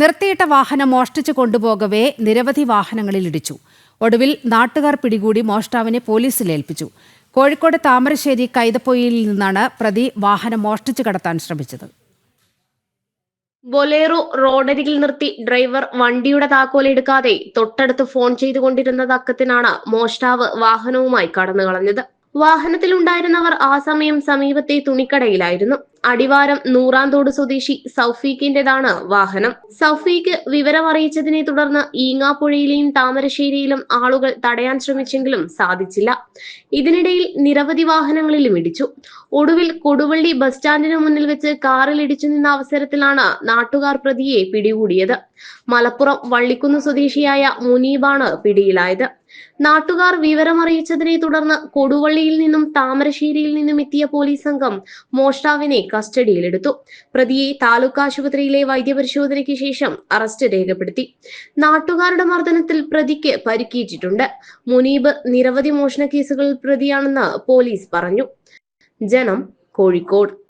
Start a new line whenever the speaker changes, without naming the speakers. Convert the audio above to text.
നിർത്തിയിട്ട വാഹനം മോഷ്ടിച്ചു കൊണ്ടുപോകവേ നിരവധി വാഹനങ്ങളിൽ ഇടിച്ചു ഒടുവിൽ നാട്ടുകാർ പിടികൂടി മോഷ്ടാവിനെ പോലീസിൽ ഏൽപ്പിച്ചു. കോഴിക്കോട് താമരശ്ശേരി കൈതപ്പൊയിൽ നിന്നാണ് പ്രതി വാഹനം മോഷ്ടിച്ചു കടത്താൻ ശ്രമിച്ചത്.
ബൊലേറോ റോഡരികിൽ നിർത്തി ഡ്രൈവർ വണ്ടിയുടെ താക്കോൽ എടുക്കാതെ തൊട്ടടുത്ത് ഫോൺ ചെയ്തുകൊണ്ടിരുന്ന തക്കത്തിനാണ് മോഷ്ടാവ് വാഹനവുമായി കടന്നു കളഞ്ഞത് വാഹനത്തിലുണ്ടായിരുന്നവർ ആ സമയം സമീപത്തെ തുണിക്കടയിലായിരുന്നു. അടിവാരം നൂറാന്തോട് സ്വദേശി സൗഫീഖിന്റേതാണ് വാഹനം. സൗഫീഖ് വിവരമറിയിച്ചതിനെ തുടർന്ന് ഈങ്ങാപ്പുഴയിലെയും താമരശ്ശേരിയിലും ആളുകൾ തടയാൻ ശ്രമിച്ചെങ്കിലും സാധിച്ചില്ല. ഇതിനിടയിൽ നിരവധി വാഹനങ്ങളിലും ഇടിച്ചു. ഒടുവിൽ കൊടുവള്ളി ബസ് സ്റ്റാൻഡിന് മുന്നിൽ വെച്ച് കാറിൽ ഇടിച്ചു നിന്ന അവസരത്തിലാണ് നാട്ടുകാർ പ്രതിയെ പിടികൂടിയത്. മലപ്പുറം വള്ളിക്കുന്ന് സ്വദേശിയായ മുനീബാണ് പിടിയിലായത്. നാട്ടുകാർ വിവരമറിയിച്ചതിനെ തുടർന്ന് കൊടുവള്ളിയിൽ നിന്നും താമരശ്ശേരിയിൽ നിന്നും എത്തിയ പോലീസ് സംഘം മോഷ്ടാവിനെ കസ്റ്റഡിയിലെടുത്തു. പ്രതിയെ താലൂക്ക് ആശുപത്രിയിലെ വൈദ്യപരിശോധനയ്ക്ക് ശേഷം അറസ്റ്റ് രേഖപ്പെടുത്തി. നാട്ടുകാരുടെ മർദ്ദനത്തിൽ പ്രതിക്ക് പരിക്കേറ്റിട്ടുണ്ട്. മുനീബ് നിരവധി മോഷണ കേസുകളിൽ പ്രതിയാണെന്ന് പോലീസ് പറഞ്ഞു. ജനം കോഴിക്കോട്.